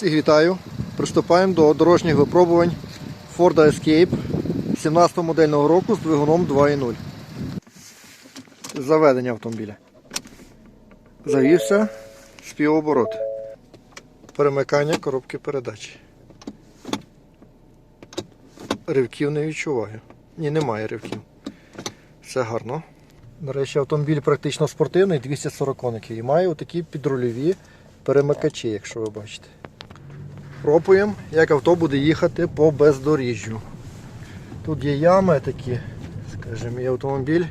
Всіх вітаю. Приступаємо до дорожніх випробувань Ford Escape 17 модельного року з двигуном 2.0. Заведення автомобіля. Завівся співоборот. Перемикання коробки передач. Ривків не відчуваю. Ні, немає ривків. Все гарно. До речі, автомобіль практично спортивний, 240 коників. І має отакі підрульові перемикачі, якщо ви бачите. Пробуємо, як авто буде їхати по бездоріжжю. Тут є ями такі, скажімо, і автомобіль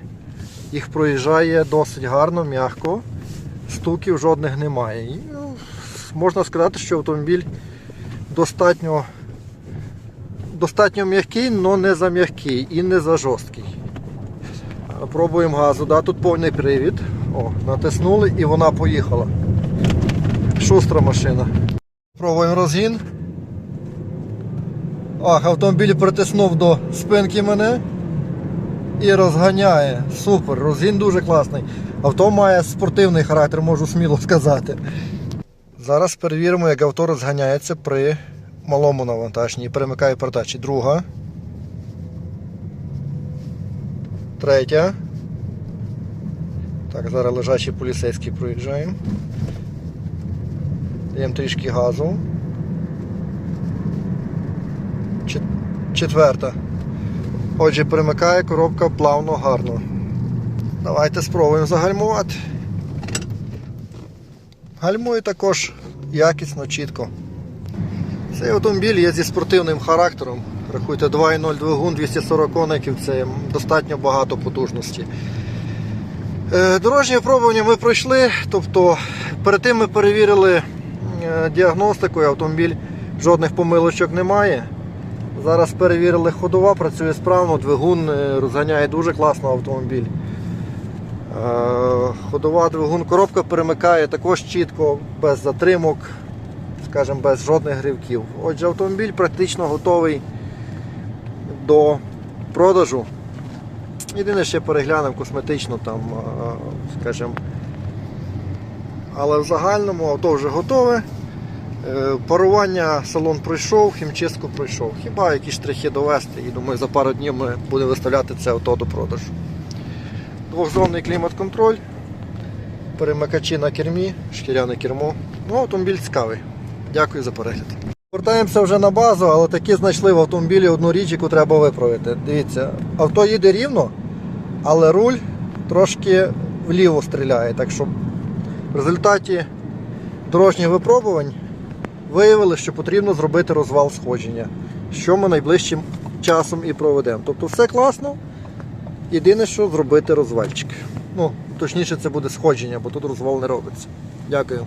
їх проїжджає досить гарно, м'яко. Стуків жодних немає. І, ну, можна сказати, що автомобіль достатньо, достатньо м'який, але не за м'який і не за жорсткий. Пробуємо газу, да, тут повний привід. О, натиснули і вона поїхала. Шустра машина. Пробуємо розгін. Ах, автомобіль притиснув до спинки мене і розганяє. Супер, розгін дуже класний. Авто має спортивний характер, можу сміло сказати. Зараз перевіримо, як авто розганяється при малому навантаженні. Перемикає передачі. Друга. Третя. Так, зараз лежачий поліцейський проїжджаємо. Даємо трішки газу. Четверта. Отже, перемикає коробка плавно, гарно. Давайте спробуємо загальмувати. Гальмує також якісно, чітко. Цей автомобіль є зі спортивним характером. Рахуйте 2.0 двигун, 240 коників, це достатньо багато потужності. Е, Дорожнє випробування ми пройшли, тобто перед тим ми перевірили е, діагностику, і автомобіль жодних помилочок немає. Зараз перевірили ходова, працює справно, двигун е, розганяє дуже класно автомобіль. Е, Ходова двигун, коробка перемикає також чітко, без затримок, скажімо, без жодних гривків. Отже, автомобіль практично готовий до продажу. Єдине ще переглянемо косметично там, скажімо. Але в загальному авто вже готове. Е, Парування салон пройшов, хімчистку пройшов. Хіба якісь штрихи довести, і думаю, за пару днів ми будемо виставляти це авто до продажу. Двохзонний клімат-контроль, перемикачі на кермі, шкіряне кермо. Ну, автомобіль цікавий. Дякую за перегляд. Повертаємося вже на базу, але таки знайшли в автомобілі одну річ, яку треба виправити. Дивіться, авто їде рівно, але руль трошки вліво стріляє. Так що в результаті дорожніх випробувань виявили, що потрібно зробити розвал сходження, що ми найближчим часом і проведемо. Тобто все класно. Єдине, що зробити розвальчик. Ну, точніше, це буде сходження, бо тут розвал не робиться. Дякую.